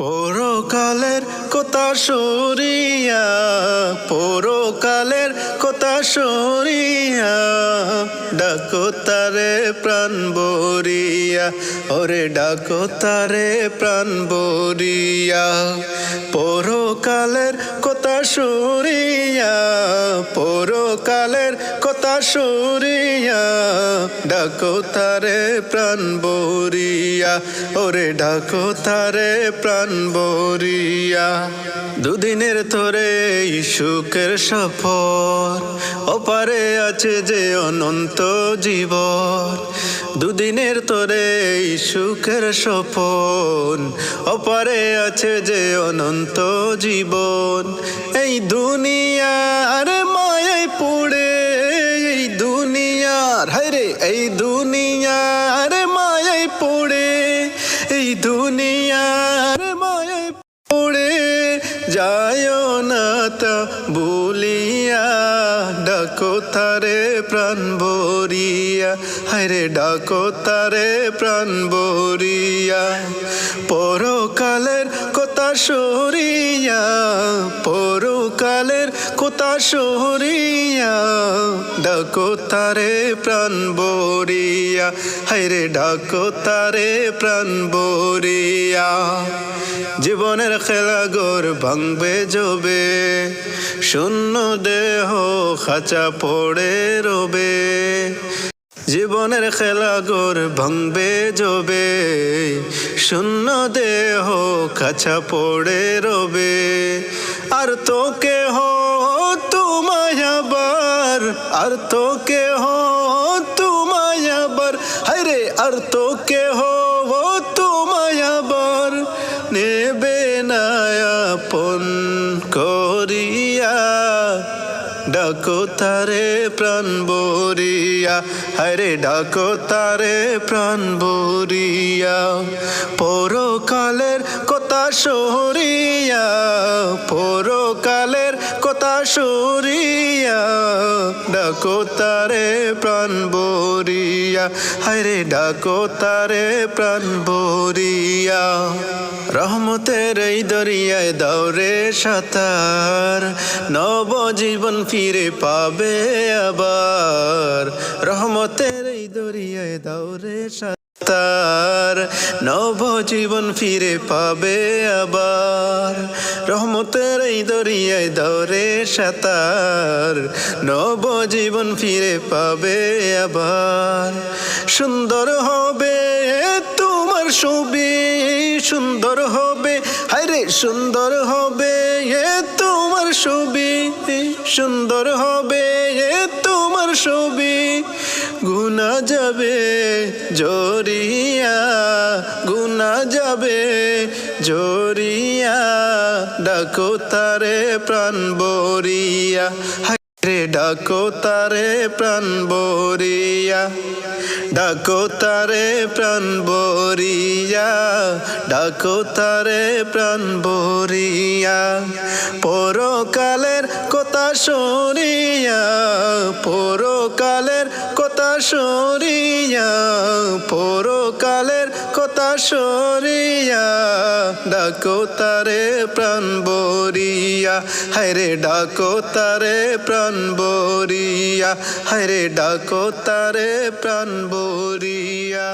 পরকালের কথা সরিয়া, পরকালের কথা সরিয়া, ডাকো তারে প্রাণ বরিয়া ওরে ডাকো তারে প্রাণ বরিয়া পরকালের সরিয়া, পরকালের কথা সরিয়া, ডাকো তারে প্রাণ বরিয়া ওরে ডাকো তারে প্রাণ বরিয়া দুদিনের তোরে এই সুখের সফর, ওপারে আছে যে অনন্ত জীবন দুদিনের তোরে সুখের সফর ওপারে আছে যে অনন্ত জীবন। এই দুনিয়ার মায়ায় পড়ে, এই দুনিয়ার হায়রে এই দুনিয়ার মায়ায় পড়ে, এই দুনিয়ার মায়ায় পড়ে। যায় না তা ডাকো তারে প্রাণ বরিয়া হায়রে ডাকো তারে প্রাণ বরিয়া পরকালের কথা সরিয়া, পরকালের কথা সরিয়া, ডাকো তারে প্রাণ বরিয়া হায়রে ডাকো তারে প্রাণ বরিয়া জীবনের খেলা গোর ভাঙবে জবে, শূন্য দেহ খাঁচা পড়ে রবে। জীবনের খেলা গোর ভাঙবে জবে, শূন্য দেহ কাছা পড়ে রবে। আর তোকে হো তোমায় আবার, আর তোকে হো তোমায় আবার, হায়রে, আর তোকে হো তোমায় আবার নেবে নায়াপন করিয়া। ডাকো তারে প্রাণ বরিয়া হরে ডাকো তারে প্রাণ বরিয়া। পরকালের কথা সরিয়া, পরকালের কথা সরিয়া, ডাকো তারে প্রাণ বরিয়া হরে ডাকো তারে প্রাণ বরিয়া রহমতের এই দরিয়ায় দৌড়ে সাঁতার নব জীবন ফিরে পাবে আবার। রহমতের এই দরিয়ায় দৌড়ে সাঁতার। নব জীবন ফিরে পাবে আবার। রহমতের এই দরিয়ায় দৌড়ে সাঁতার। নব জীবন ফিরে পাবে আবার। সুন্দর হবে তোমার ছবি, সুন্দর হবে, হায়রে, সুন্দর হবে এ তোমার ছবি, সুন্দর হবে এ ছবি গুনা যাবে, জরিয়া গুনা যাবে, জরিয়া ডাকো তারে প্রাণ বরিয়া। রে ডাকো তারে প্রাণ বরিয়া, ডাকো তারে প্রাণ বরিয়া, ডাকো তারে প্রাণ বরিয়া। পরকালের কথা পরকালের কথা সরিয়া, পরকালের কথা সরিয়া, ডাকো তারে প্রাণ বরিয়া হায়রে ডাকো তারে প্রাণ বরিয়া হায়রে ডাকো তারে প্রাণ বরিয়া